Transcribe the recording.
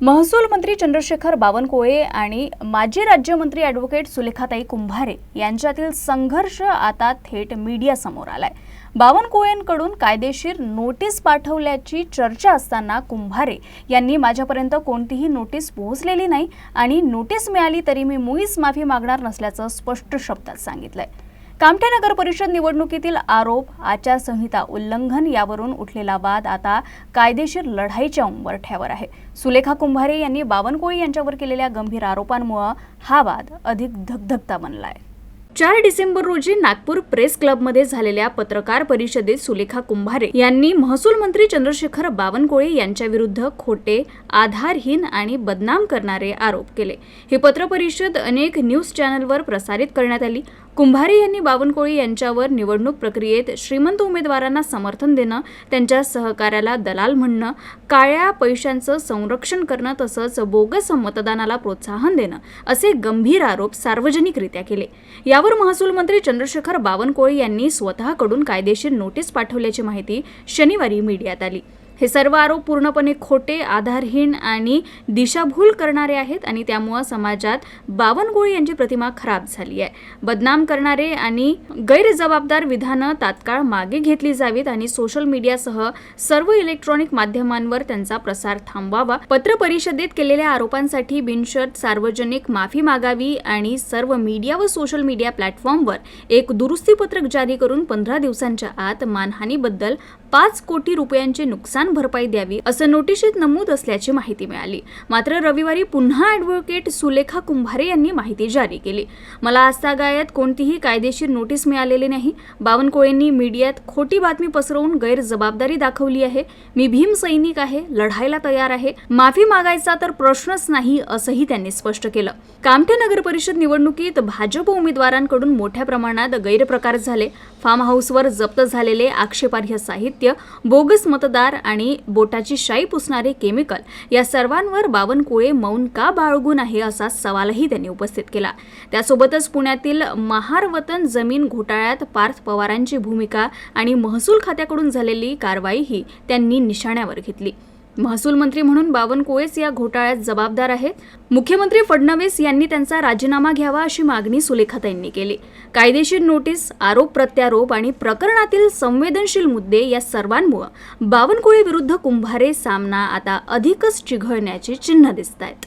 महसूल मंत्री चंद्रशेखर बावनकुळे आणि माजी राज्यमंत्री ॲडव्होकेट सुलेखाताई कुंभारे यांच्यातील संघर्ष आता थेट मीडियासमोर आलाय. बावनकुळेंकडून कायदेशीर नोटीस पाठवल्याची चर्चा असताना कुंभारे यांनी माझ्यापर्यंत कोणतीही नोटीस पोहोचलेली नाही आणि नोटीस मिळाली तरी मी मुळीच माफी मागणार नसल्याचं स्पष्ट शब्दात सांगितलंय. कामठे नगर परिषद निवडणुकीतील आरोप आचारसंहिता उल्लंघन यावरून उठलेला वाद आता कायदेशीर लढाईच्या उंबरठ्यावर आहे. सुलेखा कुंभारे यांनी बावनकुळे यांच्यावर केलेल्या गंभीर आरोपांमुळे हा वाद अधिक धगधगता बनलाय. चार डिसेंबर रोजी नागपूर प्रेस क्लबमध्ये झालेल्या पत्रकार परिषदेत सुलेखा कुंभारे यांनी महसूल मंत्री चंद्रशेखर बावनकुळे यांच्याविरुद्ध खोटे आधारहीन आणि बदनाम करणारे आरोप केले. ही पत्रपरिषद अनेक न्यूज चॅनलवर प्रसारित करण्यात आली. कुंभारे यांनी बावनकुळे यांच्यावर निवडणूक प्रक्रियेत श्रीमंत उमेदवारांना समर्थन देणं त्यांच्या सहकार्याला दलाल म्हणणं काळ्या पैशांचं संरक्षण करणं तसंच बोगस मतदानाला प्रोत्साहन देणं असे गंभीर आरोप सार्वजनिकरित्या केले. यावर महसूल मंत्री चंद्रशेखर बावनकुळे यांनी स्वतःकडून कायदेशीर नोटीस पाठवल्याची माहिती शनिवारी मीडियात आली. हे सर्व आरोप पूर्णपणे खोटे आधारहीन आणि दिशाभूल करणारे आहेत आणि त्यामुळं समाजात बावनकुळे यांची प्रतिमा खराब झाली आहे. बदनाम करणारे आणि गैरजबाबदार विधानं तात्काळ मागे घेतली जावीत आणि सोशल मीडियासह सर्व इलेक्ट्रॉनिक माध्यमांवर त्यांचा प्रसार थांबवावा. पत्र परिषदेत केलेल्या आरोपांसाठी बिनशर्त सार्वजनिक माफी मागावी आणि सर्व मीडिया व सोशल मीडिया प्लॅटफॉर्मवर एक दुरुस्ती पत्रक जारी करून पंधरा दिवसांच्या आत मानहानीबद्दल पाच कोटी रुपयांची नुकसान भरपाई द्यावी असं नोटिशीत नमूद असल्याची माहिती मिळाली. मात्र रविवारी पुन्हा ॲडव्होकेट सुलेखा कुंभारे यांनी माहिती जारी केली. मला आस्थागायत कोणतीही कायदेशीर नोटीस मिळालेली नाही. बावनकुळेंनी मीडियात खोटी बातमी पसरवून गैरजबाबदारी दाखवली आहे. मी भीम सैनिक आहे लढायला तयार आहे. माफी मागायचा तर प्रश्नच नाही असंही त्यांनी स्पष्ट केलं. कामठे नगर परिषद निवडणुकीत भाजप उमेदवारांकडून मोठ्या प्रमाणात गैरप्रकार झाले. फार्म हाऊसवर जप्त झालेले आक्षेपार्ह साहित्य बोगस मतदार आणि बोटाची शाई पुसणारे केमिकल या सर्वांवर बावनकुळे मौन का बाळगून आहे असा सवालही त्यांनी उपस्थित केला. त्यासोबतच पुण्यातील महारवतन जमीन घोटाळ्यात पार्थ पवारांची भूमिका आणि महसूल खात्याकडून झालेली कारवाईही त्यांनी निशाण्यावर घेतली. महसूल मंत्री म्हणून बावनकुळेच या घोटाळ्यात जबाबदार आहेत. मुख्यमंत्री फडणवीस यांनी त्यांचा राजीनामा घ्यावा अशी मागणी सुलेखाताईंनी केली. कायदेशीर नोटीस आरोप प्रत्यारोप आणि प्रकरणातील संवेदनशील मुद्दे या सर्वांमुळे बावनकुळे विरुद्ध कुंभारे सामना आता अधिकच चिघळण्याची चिन्ह दिसत आहेत